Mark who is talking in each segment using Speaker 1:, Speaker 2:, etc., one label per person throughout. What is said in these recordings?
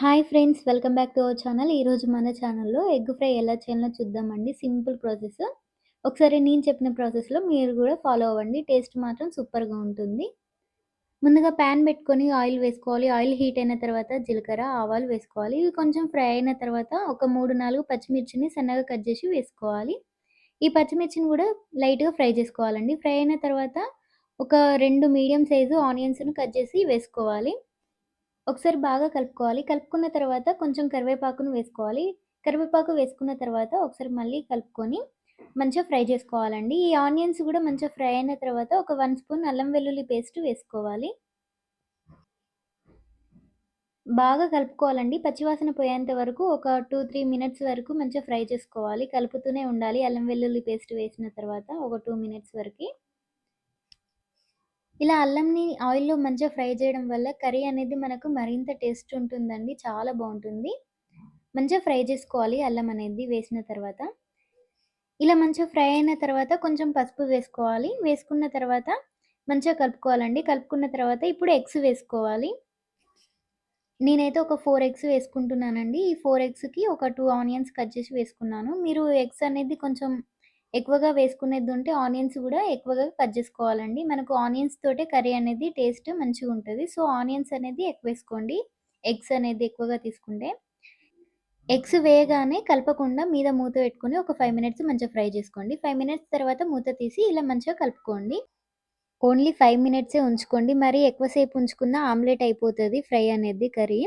Speaker 1: Hi friends welcome back to our channel. ఈరోజు మన ఛానల్లో ఎగ్ ఫ్రై ఎలా చేయాలో చూద్దామండి. Simple process. ఒకసారి నేను చెప్పిన ప్రాసెస్లో మీరు కూడా ఫాలో అవ్వండి. టేస్ట్ మాత్రం సూపర్గా ఉంటుంది. ముందుగా ప్యాన్ పెట్టుకొని ఆయిల్ వేసుకోవాలి. ఆయిల్ హీట్ అయిన తర్వాత జీలకర్ర ఆవాలు వేసుకోవాలి. ఇవి కొంచెం ఫ్రై అయిన తర్వాత ఒక మూడు నాలుగు పచ్చిమిర్చిని సన్నగా కట్ చేసి వేసుకోవాలి. ఈ పచ్చిమిర్చిని కూడా లైట్గా ఫ్రై చేసుకోవాలండి. ఫ్రై అయిన తర్వాత ఒక రెండు మీడియం సైజు ఆనియన్స్ను కట్ చేసి వేసుకోవాలి. ఒకసారి బాగా కలుపుకోవాలి. కలుపుకున్న తర్వాత కొంచెం కరివేపాకును వేసుకోవాలి. కరివేపాకు వేసుకున్న తర్వాత ఒకసారి మళ్ళీ కలుపుకొని మంచిగా ఫ్రై చేసుకోవాలండి. ఈ ఆనియన్స్ కూడా మంచిగా ఫ్రై అయిన తర్వాత ఒక వన్ స్పూన్ అల్లం వెల్లుల్లి పేస్ట్ వేసుకోవాలి. బాగా కలుపుకోవాలండి. పచ్చివాసన పోయేంత వరకు ఒక టూ త్రీ మినిట్స్ వరకు మంచిగా ఫ్రై చేసుకోవాలి. కలుపుతూనే ఉండాలి. అల్లం వెల్లుల్లి పేస్ట్ వేసిన తర్వాత ఒక టూ మినిట్స్ వరకు. ఇలా అల్లంని ఆయిల్‌లో మంచిగా ఫ్రై చేయడం వల్ల కర్రీ అనేది మనకు మరింత టేస్ట్ ఉంటుందండి. చాలా బాగుంటుంది మంచిగా ఫ్రై చేసుకోవాలి అల్లం అనేది వేసిన తర్వాత. ఇలా మంచిగా ఫ్రై అయిన తర్వాత కొంచెం పసుపు వేసుకోవాలి. వేసుకున్న తర్వాత మంచిగా కలుపుకోవాలండి. కలుపుకున్న తర్వాత ఇప్పుడు ఎగ్స్ వేసుకోవాలి. నేనైతే ఒక ఫోర్ ఎగ్స్ వేసుకుంటున్నానండి. ఈ ఫోర్ ఎగ్స్‌కి ఒక టూ ఆనియన్స్ కట్ చేసి వేసుకున్నాను. మీరు ఎగ్స్ అనేది కొంచెం ఎక్కువగా వేసుకునేది ఉంటే ఆనియన్స్ కూడా ఎక్కువగా కట్ చేసుకోవాలండి. మనకు ఆనియన్స్ తోటే కర్రీ అనేది టేస్ట్ మంచిగా ఉంటుంది. సో ఆనియన్స్ అనేది ఎక్కువ వేసుకోండి. ఎగ్స్ అనేది ఎక్కువగా తీసుకుంటే. ఎగ్స్ వేయగానే కలపకుండా మీద మూత పెట్టుకుని ఒక ఫైవ్ మినిట్స్ మంచిగా ఫ్రై చేసుకోండి. ఫైవ్ మినిట్స్ తర్వాత మూత తీసి ఇలా మంచిగా కలుపుకోండి. ఓన్లీ ఫైవ్ మినిట్సే ఉంచుకోండి. మరి ఎక్కువసేపు ఉంచుకున్న ఆమ్లెట్ అయిపోతుంది ఫ్రై అనేది కర్రీ.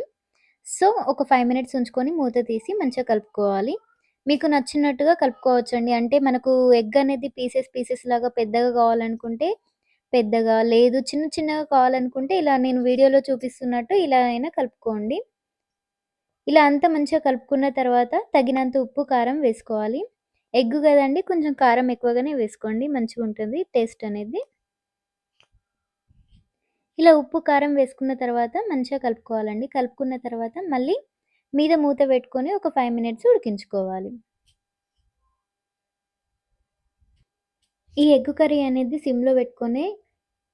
Speaker 1: సో ఒక ఫైవ్ మినిట్స్ ఉంచుకొని మూత తీసి మంచిగా కలుపుకోవాలి. మీకు నచ్చినట్టుగా కలుపుకోవచ్చండి. అంటే మనకు ఎగ్ అనేది పీసెస్ పీసెస్ లాగా పెద్దగా కావాలనుకుంటే పెద్దగా, లేదు చిన్న చిన్నగా కావాలనుకుంటే ఇలా నేను వీడియోలో చూపిస్తున్నట్టు ఇలా అయినా కలుపుకోండి. ఇలా అంతా మంచిగా కలుపుకున్న తర్వాత తగినంత ఉప్పు, కారం వేసుకోవాలి. ఎగ్ కదండీ కొంచెం కారం ఎక్కువగానే వేసుకోండి మంచిగా ఉంటుంది టేస్ట్ అనేది. ఇలా ఉప్పు, కారం వేసుకున్న తర్వాత మంచిగా కలుపుకోవాలండి. కలుపుకున్న తర్వాత మళ్ళీ మీద మూత పెట్టుకొని ఒక ఫైవ్ మినిట్స్ ఉడికించుకోవాలి. ఈ ఎగ్ కర్రీ అనేది సిమ్లో పెట్టుకొని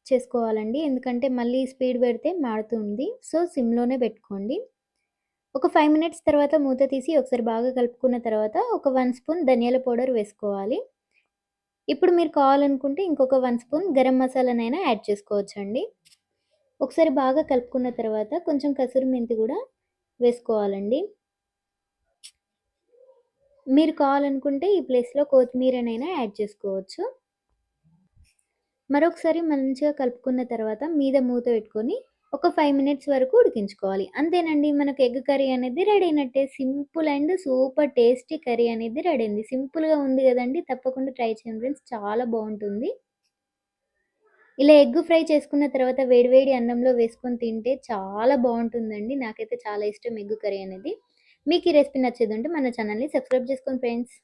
Speaker 1: చేసుకోవాలండి. ఎందుకంటే మళ్ళీ స్పీడ్ పెడితే మాడుతుంది సో సిమ్లోనే పెట్టుకోండి. ఒక ఫైవ్ మినిట్స్ తర్వాత మూత తీసి ఒకసారి బాగా కలుపుకున్న తర్వాత ఒక వన్ స్పూన్ ధనియాల పౌడర్ వేసుకోవాలి. ఇప్పుడు మీరు కావాలనుకుంటే ఇంకొక వన్ స్పూన్ గరం మసాలానైనా యాడ్ చేసుకోవచ్చండి. ఒకసారి బాగా కలుపుకున్న తర్వాత కొంచెం కసూరి మెంతి కూడా వేసుకోవాలండి. మీరు కావాలనుకుంటే ఈ ప్లేస్లో కొత్తిమీరనైనా యాడ్ చేసుకోవచ్చు. మరొకసారి మంచిగా కలుపుకున్న తర్వాత మీద మూత పెట్టుకొని ఒక ఫైవ్ మినిట్స్ వరకు ఉడికించుకోవాలి. అంతేనండి మనకు ఎగ్ కర్రీ అనేది రెడీ అయినట్టే. Simple and super tasty curry అనేది రెడీ అయింది. సింపుల్గా ఉంది కదండి తప్పకుండా ట్రై చేయండి ఫ్రెండ్స్. చాలా బాగుంటుంది. ఇలా ఎగ్ ఫ్రై చేసుకున్న తర్వాత వేడివేడి అన్నంలో వేసుకొని తింటే చాలా బాగుంటుందండి. నాకైతే చాలా ఇష్టం ఎగ్ కర్రీ అనేది. మీకు ఈ రెసిపీ నచ్చేది ఉంటే మన ఛానల్ని సబ్స్క్రైబ్ చేసుకోండి ఫ్రెండ్స్.